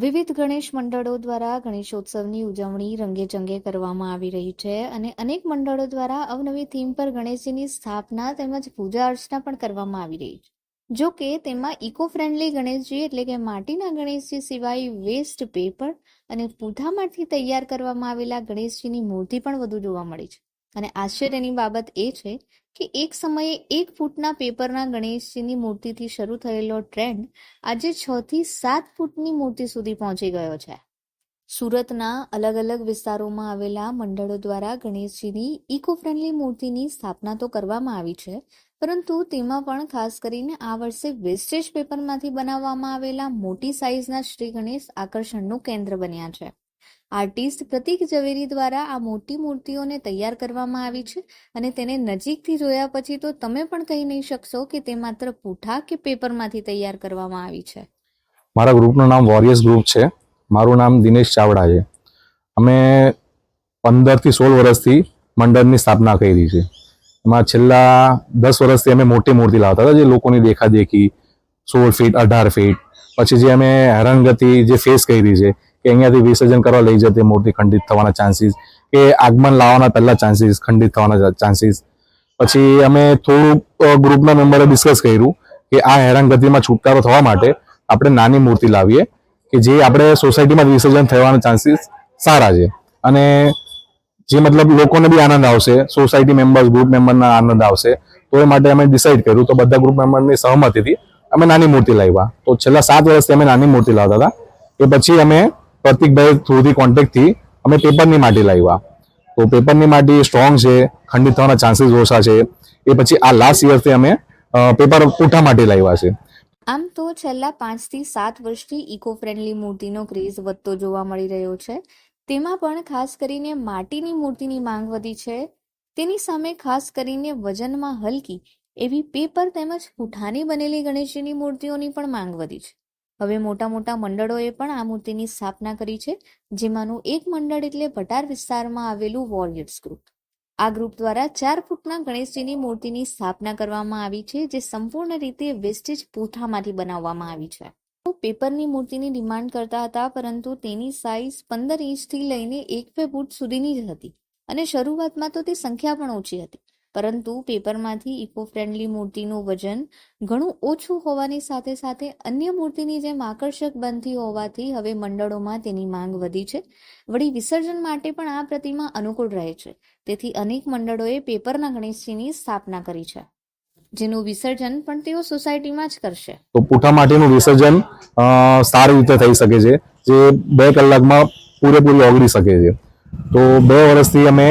વિવિધ ગણેશ મંડળો દ્વારા ગણેશોત્સવની ઉજવણી રંગેચંગે કરવામાં આવી રહી છે અને અનેક મંડળો દ્વારા અવનવી થીમ પર ગણેશજીની સ્થાપના તેમજ પૂજા અર્ચના પણ કરવામાં આવી રહી છે. જો કે તેમાં ઇકો ફ્રેન્ડલી ગણેશજી એટલે કે માટીના ગણેશજી સિવાય વેસ્ટ પેપર અને પૂંઠામાંથી તૈયાર કરવામાં આવેલા ગણેશજીની મૂર્તિ પણ વધુ જોવા મળી છે. અને આશ્ચર્યની બાબત એ છે કે એક સમયે એક ફૂટના પેપરના ગણેશજીની મૂર્તિથી શરૂ થયેલો ટ્રેન્ડ આજે છ થી સાત ફૂટની મૂર્તિ સુધી પહોંચી ગયો છે. સુરતના અલગ અલગ વિસ્તારોમાં આવેલા મંડળો દ્વારા ગણેશજીની ઇકો ફ્રેન્ડલી મૂર્તિની સ્થાપના તો કરવામાં આવી છે, પરંતુ તેમાં પણ ખાસ કરીને આ વર્ષે વેસ્ટેજ પેપરમાંથી બનાવવામાં આવેલા મોટી સાઇઝના શ્રી ગણેશ આકર્ષણનું કેન્દ્ર બન્યા છે. આર્ટિસ્ટ પ્રતિક ઝવેરી દ્વારા આ મોટી મૂર્તિઓને તૈયાર કરવામાં આવી છે અને તેને નજીકથી જોયા પછી તો તમે પણ કહી નહીં શકશો કે તે માત્ર પૂઠા કે પેપરમાંથી તૈયાર કરવામાં આવી છે. મારા ગ્રુપનું નામ વોરિયર્સ ગ્રુપ છે. મારું નામ દિનેશ ચાવડા છે. અમે પંદરથી સોળ વર્ષથી મંડળની સ્થાપના કરી છે. એમાં છેલ્લા દસ વર્ષથી અમે મોટી મૂર્તિ લાવતા હતા જે લોકોની દેખાદેખી, સોળ ફીટ, અઢાર ફીટ. પછી જે અમે હેરાનગતિ જે ફેસ કરી છે કે અહીંયાથી વિસર્જન કરવા લઈ જતી મૂર્તિ ખંડિત થવાના ચાન્સીસ કે આગમન લાવવાના પહેલા ચાન્સીસ ખંડિત થવાના ચાન્સીસ પછી અમે થોડુંક ગ્રુપના મેમ્બરે ડિસ્કસ કર્યું કે આ હેરાનગતિમાં છુટકારો થવા માટે આપણે નાની મૂર્તિ લાવીએ કે જે આપણે સોસાયટીમાં વિસર્જન થવાના ચાન્સીસ સારા છે. અને જે મતલબ લોકોને બી આનંદ આવશે સોસાયટી મેમ્બર્સ ગ્રુપ મેમ્બરના આનંદ આવશે, તો એ માટે અમે ડિસાઇડ કર્યું. તો બધા ગ્રુપ મેમ્બરની સહમતીથી અમે નાની મૂર્તિ લાવ્યા. તો છેલ્લા સાત વર્ષથી અમે નાની મૂર્તિ લાવતા હતા. એ પછી અમે પ્રતિકભાઈ થ્રુથી કોન્ટેક્ટથી અમે પેપરની માટી લાવ્યા. તો પેપરની માટી સ્ટ્રોંગ છે ખંડિત થવાના ચાન્સીસ ઓછા છે. એ પછી આ લાસ્ટ યરથી અમે પેપર પૂઠા માટી લાવ્યા છે. આમ તો છેલ્લા પાંચથી સાત વર્ષથી ઇકો ફ્રેન્ડલી મૂર્તિનો ક્રેઝ વધતો જોવા મળી રહ્યો છે. તેમાં પણ ખાસ કરીને માટીની મૂર્તિની માંગ વધી છે. તેની સામે ખાસ કરીને વજનમાં હલકી એવી પેપર તેમજ પૂઠાની બનેલી ગણેશજીની મૂર્તિઓની પણ માંગ વધી છે. હવે મોટા મોટા મંડળોએ પણ આ મૂર્તિની સ્થાપના કરી છે, જેમાંનું એક મંડળ એટલે ભટાર વિસ્તારમાં આવેલું વોરિયર્સ ગ્રુપ આ ગ્રુપ દ્વારા ચાર ફૂટના ગણેશજીની મૂર્તિની સ્થાપના કરવામાં આવી છે, જે સંપૂર્ણ રીતે વેસ્ટેજ પૂથામાંથી બનાવવામાં આવી છે. પેપરની મૂર્તિની ડિમાન્ડ કરતા હતા, પરંતુ તેની સાઇઝ પંદર ઇંચથી લઈને એક બે ફૂટ સુધીની જ હતી અને શરૂઆતમાં તો તે સંખ્યા પણ ઓછી હતી. પરંતુ પેપરમાંથી ઇકો ફ્રેન્ડલી મૂર્તિનું વજન ઘણું ઓછું હોવાની સાથે સાથે અન્ય મૂર્તિની જેમ આકર્ષક બનતી હોવાથી હવે મંડળોમાં તેની માંગ વધી છે. વળી વિસર્જન માટે પણ આ પ્રતિમા અનુકૂળ રહે છે. તેથી અનેક મંડળોએ પેપરના ગણેશજીની સ્થાપના કરી છે, જેનું વિસર્જન પણ તેઓ સોસાયટીમાં જ કરશે. તો પૂઠા માટીનું વિસર્જન સારી રીતે થઈ શકે છે, જે બે કલાકમાં પૂરેપૂરી ઓગળી શકે છે. તો બે વર્ષથી અમે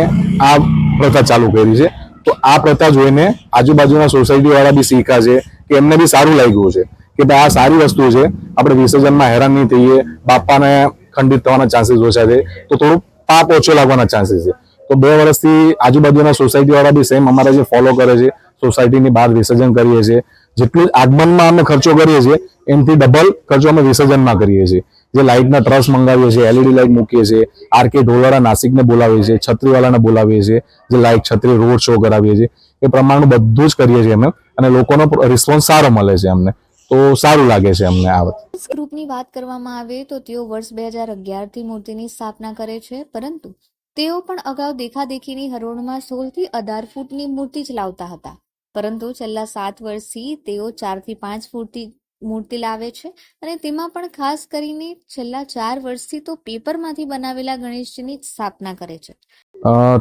આ પ્રથા ચાલુ કરી છે. તો આ પ્રથા જોઈને આજુબાજુના સોસાયટી વાળા બી શીખ્યા છે કે એમને બી સારું લાગ્યું છે કે ભાઈ આ સારી વસ્તુ છે, આપણે વિસર્જનમાં હેરાન નહીં થઈએ, બાપાને ખંડિત થવાના ચાન્સીસ ઓછા છે, તો થોડું પાપ ઓછો લાગવાના ચાન્સીસ છે. તો બે વર્ષથી આજુબાજુના સોસાયટી વાળા બી સેમ અમારા જે ફોલો કરે છે સોસાયટીની બહાર વિસર્જન કરીએ છીએ. જેટલું આગમનમાં અમે ખર્ચો કરીએ છીએ, એમથી ડબલ ખર્ચો અમે વિસર્જનમાં કરીએ છીએ. જે લાઇટના ટ્રસ મંગાવીએ છીએ એલઈડી લાઇટ મૂકીએ છીએ આરકે ઢોલવાળા નાસિકને બોલાવીએ છીએ, છત્રીવાળાને બોલાવીએ છીએ, જે લાઇટ છત્રી રોડ શો કરાવીએ છીએ, એ પ્રમાણનું બધું જ કરીએ છીએ અમે અને લોકોનો રિસ્પોન્સ સારો મળે છે અમને. તો સારું લાગે છે અમને આ વખતે. ગ્રુપની વાત કરવામાં આવે તો તેઓ વર્ષ બે હજાર અગિયારથી મૂર્તિની સ્થાપના કરે છે, પરંતુ તેઓ પણ અગાઉ દેખાદેખીની હરોળમાં સોળથી અઢાર ફૂટની મૂર્તિ જ લાવતા હતા. પરંતુ છેલ્લા સાત વર્ષથી તેઓ ચારથી પાંચ ફૂટની મૂર્તિ લાવે છે અને તેમાં પણ ખાસ કરીને છેલ્લા ચાર વર્ષથી તો પેપરમાંથી બનાવેલા ગણેશજીની સ્થાપના કરે છે.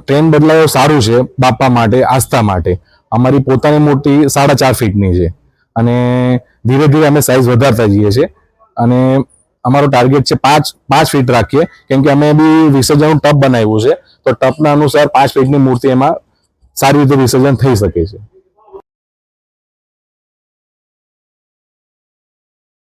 ટ્રેન્ડ બદલાયો સારું છે, બાપા માટે, આસ્થા માટે. અમારી પોતાની મૂર્તિ સાડા ચાર ફીટની છે અને ધીરે ધીરે અમે સાઇઝ વધારતા જઈએ છીએ અને અમારો ટાર્ગેટ છે પાંચ પાંચ ફીટ રાખીએ. કેમ કે અમે બી વિસર્જનનું ટપ બનાવ્યું છે, તો ટપના અનુસાર પાંચ ફીટની મૂર્તિ એમાં સારી રીતે વિસર્જન થઈ શકે છે.